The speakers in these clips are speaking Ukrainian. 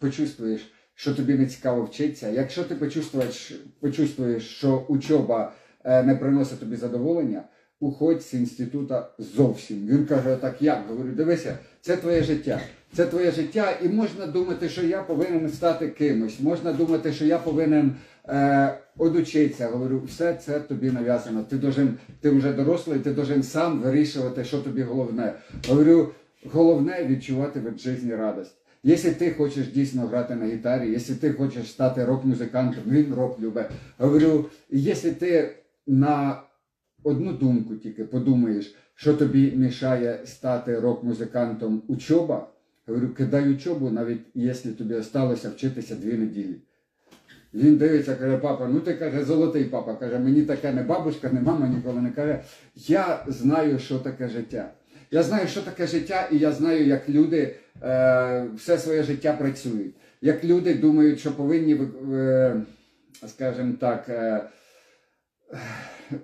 почувствуєш, що тобі не цікаво вчитися, якщо ти почувствуєш, почувствуєш що учоба е, не приносить тобі задоволення, уходь з інституту зовсім. Він каже, так як? Говорю, дивися, це твоє життя. Це твоє життя, і можна думати, що я повинен стати кимось. Можна думати, що я повинен е, одучитися. Говорю, все це тобі нав'язано. Ти должен, ти вже дорослий, ти должен сам вирішувати, що тобі головне. Говорю, головне відчувати від житті радість. Якщо ти хочеш дійсно грати на гітарі, якщо ти хочеш стати рок-музикантом, він рок любить. Говорю, якщо ти на одну думку тільки подумаєш, що тобі мішає стати рок-музикантом учоба, говорю, кидай учобу, навіть якщо тобі залишилося вчитися дві неділі. Він дивиться, каже, папа, ну ти каже, золотий папа. Каже, мені таке не бабушка, не мама ніколи не каже. Я знаю, що таке життя. Я знаю, що таке життя, і я знаю, як люди е, все своє життя працюють. Як люди думають, що повинні, е, скажімо так, е,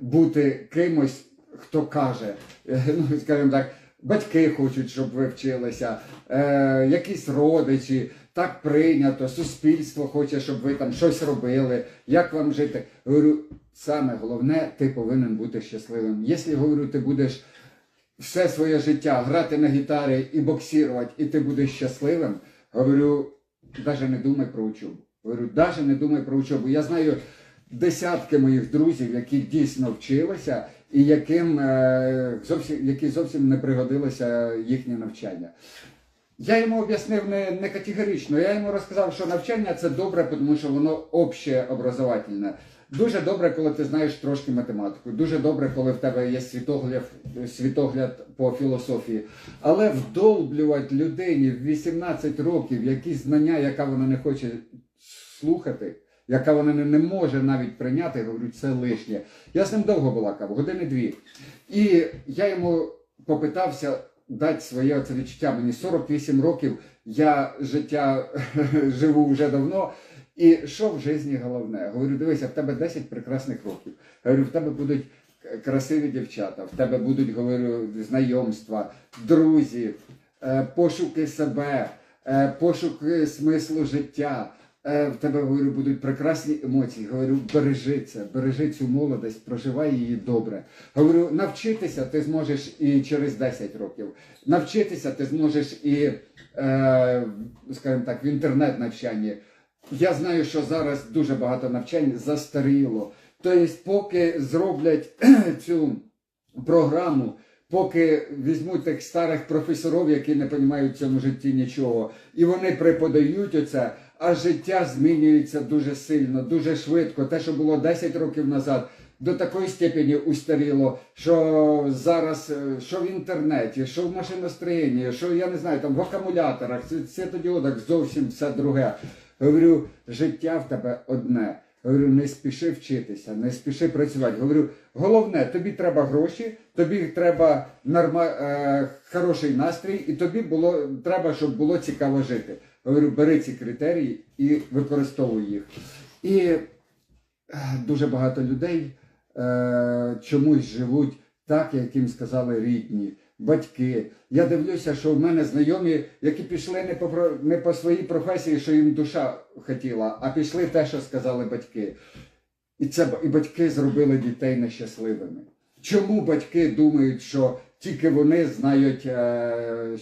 бути кимось, хто каже, Е, ну, скажімо так, батьки хочуть, щоб ви вчилися, е, якісь родичі, так прийнято, суспільство хоче, щоб ви там щось робили, як вам жити. Говорю, саме головне, ти повинен бути щасливим. Якщо говорю, ти будеш все своє життя грати на гітарі і боксувати, і ти будеш щасливим, говорю, навіть не думай про учобу. Говорю, навіть не думай про учобу. Я знаю десятки моїх друзів, які дійсно вчилися, і яким е, зовсім, які зовсім не пригодилося їхнє навчання. Я йому об'яснив не, не категорично. Я йому розказав, що навчання це добре, тому що воно общеобразовательне. Дуже добре, коли ти знаєш трошки математику. Дуже добре, коли в тебе є світогляд, світогляд по філософії. Але вдовблювати людині в 18 років якісь знання, яка вона не хоче слухати, яка вона не, може навіть прийняти, говорю, це лишнє. Я з ним довго балакав, години дві. І я йому попитався дати своє оце відчуття. Мені 48 років, я життя живу вже давно. І що в житті головне? Говорю, дивися, в тебе 10 прекрасних років. Говорю, в тебе будуть красиві дівчата, в тебе будуть, говорю, знайомства, друзі, е, пошуки себе, е, пошуки смислу життя. Е, В тебе говорю, будуть прекрасні емоції. Говорю, бережи це, бережи цю молодість, проживай її добре. Говорю, навчитися ти зможеш і через 10 років. Навчитися ти зможеш і, скажімо так, в інтернет навчанні. Я знаю, що зараз дуже багато навчань застаріло. Тобто, поки зроблять цю програму, поки візьмуть тих старих професорів, які не розуміють в цьому житті нічого, і вони преподають оце, а життя змінюється дуже сильно, дуже швидко. Те, що було 10 років назад, до такої степені устаріло, що зараз, е, що в інтернеті, що в машиностроєнні, що я не знаю, там в акумуляторах, ці- світодіодах зовсім все друге. Говорю, життя в тебе одне. Говорю, не спіши вчитися, не спіши працювати. Говорю, головне, тобі треба гроші, тобі треба норма, е, хороший настрій, і тобі було треба, щоб було цікаво жити. Говорю, бери ці критерії і використовуй їх. І е, дуже багато людей е, чомусь живуть так, як їм сказали рідні, батьки. Я дивлюся, що в мене знайомі, які пішли не по, не по своїй професії, що їм душа хотіла, а пішли те, що сказали батьки. І це і батьки зробили дітей нещасливими. Чому батьки думають, що тільки вони знають, е,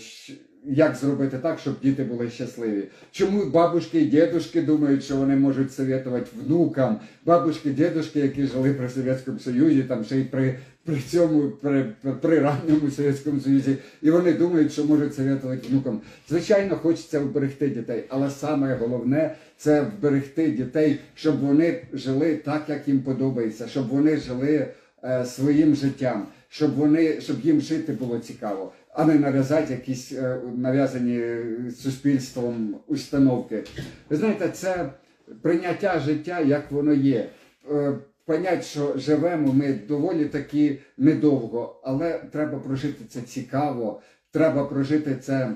як зробити так, щоб діти були щасливі? Чому бабушки і дідушки думають, що вони можуть советувати внукам? Бабушки, дідушки, які жили при Совєтському Союзі, там ще й при, при цьому при, при, ранньому Совєтському Союзі, і вони думають, що можуть советувати внукам. Звичайно, хочеться вберегти дітей, але саме головне це вберегти дітей, щоб вони жили так, як їм подобається, щоб вони жили е, своїм життям, щоб вони, щоб їм жити було цікаво, а не нав'язати якісь е, нав'язані суспільством установки. Ви знаєте, це прийняття життя, як воно є. Е, Понять, що живемо ми доволі таки недовго, але треба прожити це цікаво, треба прожити це,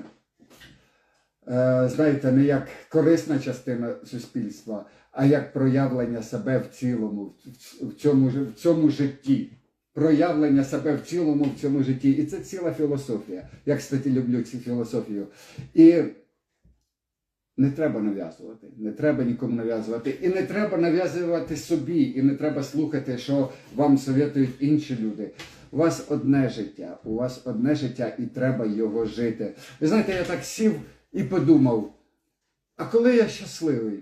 е, знаєте, не як корисна частина суспільства, а як проявлення себе в цілому, в- цьому, в цьому житті. Проявлення себе в цілому в цьому житті. І це ціла філософія. Я, кстати, люблю цю філософію. І не треба нав'язувати, не треба нікому нав'язувати. І не треба нав'язувати собі, і не треба слухати, що вам советують інші люди. У вас одне життя, у вас одне життя, і треба його жити. Ви знаєте, я так сів і подумав: а коли я щасливий?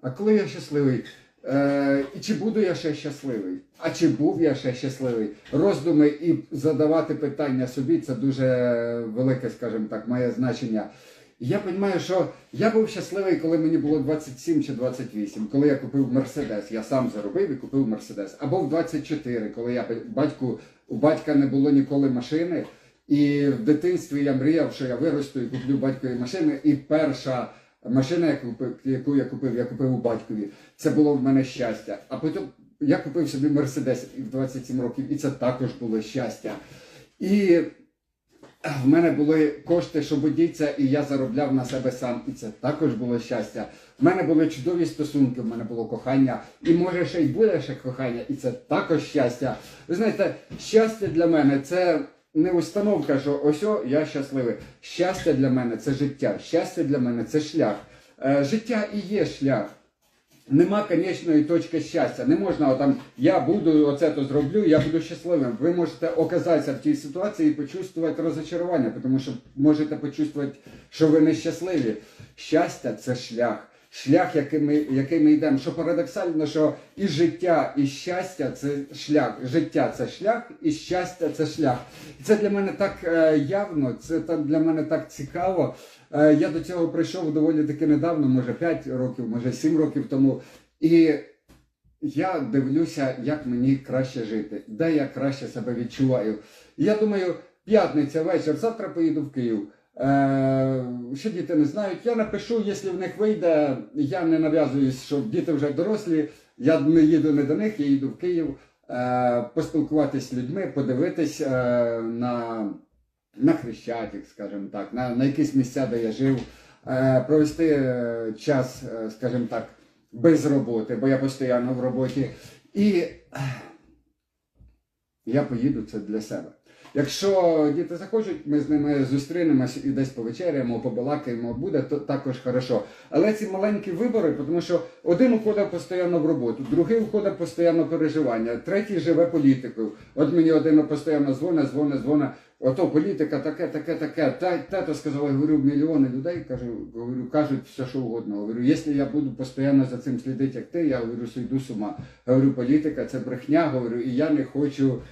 А коли я щасливий? Е, і чи буду я ще щасливий? А чи був я ще щасливий? Роздуми і задавати питання собі це дуже велике, скажімо так, має значення. Я розумію, що я був щасливий, коли мені було 27 чи 28, коли я купив Мерседес. Я сам заробив і купив Мерседес. Або в 24, коли я батьку, у батька не було ніколи машини. І в дитинстві я мріяв, що я виросту і куплю батькові машини. І перша машина, яку, я купив, я купив у батькові. Це було в мене щастя. А потім я купив собі Мерседес в 27 років, і це також було щастя. І в мене були кошти, щоб одітися, і я заробляв на себе сам. І це також було щастя. В мене були чудові стосунки, в мене було кохання, і може ще й буде ще кохання, і це також щастя. Ви знаєте, щастя для мене це не установка, що ось о, я щасливий. Щастя для мене це життя. Щастя для мене це шлях. Е, життя і є шлях. Нема конечної точки щастя. Не можна отам, я буду оце то зроблю, я буду щасливим. Ви можете оказатися в тій ситуації і почувствувати розочарування, тому що можете почувствувати, що ви нещасливі. Щастя це шлях. Шлях, який ми, який ми йдемо. Що парадоксально, що і життя, і щастя це шлях. Життя це шлях, і щастя це шлях. І це для мене так е, явно, це для мене так цікаво. Е, я до цього прийшов доволі таки недавно, може 5 років, може 7 років тому. І я дивлюся, як мені краще жити, де я краще себе відчуваю. Я думаю, п'ятниця вечір, завтра поїду в Київ. Е, що діти не знають, я напишу, якщо в них вийде, я не нав'язуюсь, що діти вже дорослі, я не їду не до них, я їду в Київ е, поспілкуватись з людьми, подивитись е, на, на Хрещатик, скажімо так, на, на якісь місця, де я жив, провести час, скажімо так, без роботи, бо я постійно в роботі. І я поїду це для себе. Якщо діти захочуть, ми з ними зустрінемось і десь повечеряємо, побалакаємо, буде то також хорошо. Але ці маленькі вибори, тому що один уходить постійно в роботу, другий уходить постійно переживання, третій живе політикою. От мені один постійно дзвонить, дзвонить, дзвонить. Ото політика таке, таке, таке. Та тато сказав, я говорю, мільйони людей кажу, говорю, кажуть все, що угодно. Говорю, якщо я буду постійно за цим слідити, як ти, я говорю, сойду з ума. Говорю, політика це брехня, говорю, і я не хочу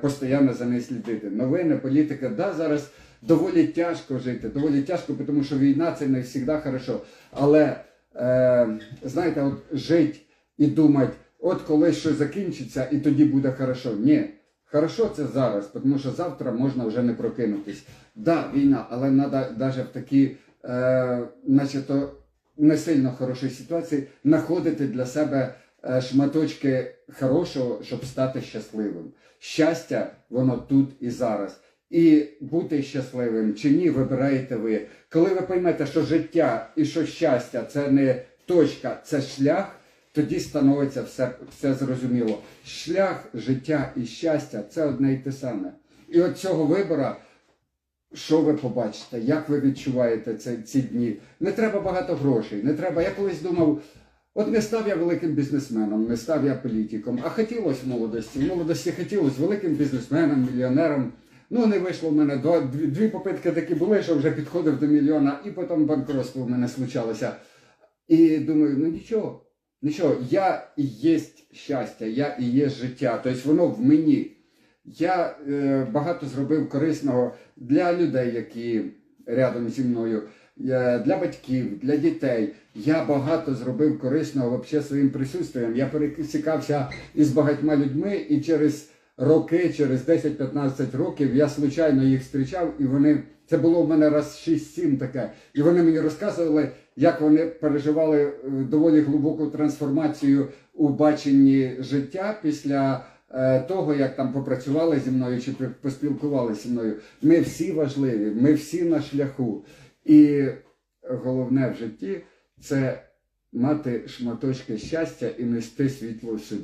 постійно за нею слідити. Новини, політика, да, зараз доволі тяжко жити, доволі тяжко, тому що війна це не завжди хорошо. Але е, знаєте, от жити і думати, от коли щось закінчиться, і тоді буде хорошо. Ні. Хорошо це зараз, тому що завтра можна вже не прокинутись. Да, війна, але треба навіть в такій, е, начебто, не сильно хорошій ситуації знаходити для себе е, шматочки хорошого, щоб стати щасливим. Щастя, воно тут і зараз. І бути щасливим чи ні, вибираєте ви. Коли ви поймете, що життя і що щастя це не точка, це шлях, тоді становиться все, все зрозуміло. Шлях, життя і щастя це одне й те саме. І от цього вибора, що ви побачите, як ви відчуваєте це, ці дні. Не треба багато грошей, не треба. Я колись думав, от не став я великим бізнесменом, не став я політиком, а хотілося в молодості. В молодості хотілося великим бізнесменом, мільйонером. Ну, не вийшло в мене дві, попитки такі були, що вже підходив до мільйона, і потім банкротство в мене случалося. І думаю, ну нічого, нічого, я і є щастя, я і є життя, тобто воно в мені. Я е, багато зробив корисного для людей, які рядом зі мною, для батьків, для дітей. Я багато зробив корисного взагалі своїм присутствием. Я пересікався із багатьма людьми і через роки, через 10-15 років я случайно їх зустрічав, і вони це було в мене раз 6-7 таке. І вони мені розказували, як вони переживали е, доволі глибоку трансформацію у баченні життя після е, того, як там попрацювали зі мною чи поспілкувалися зі мною. Ми всі важливі, ми всі на шляху. І головне в житті це мати шматочки щастя і нести світло в собі.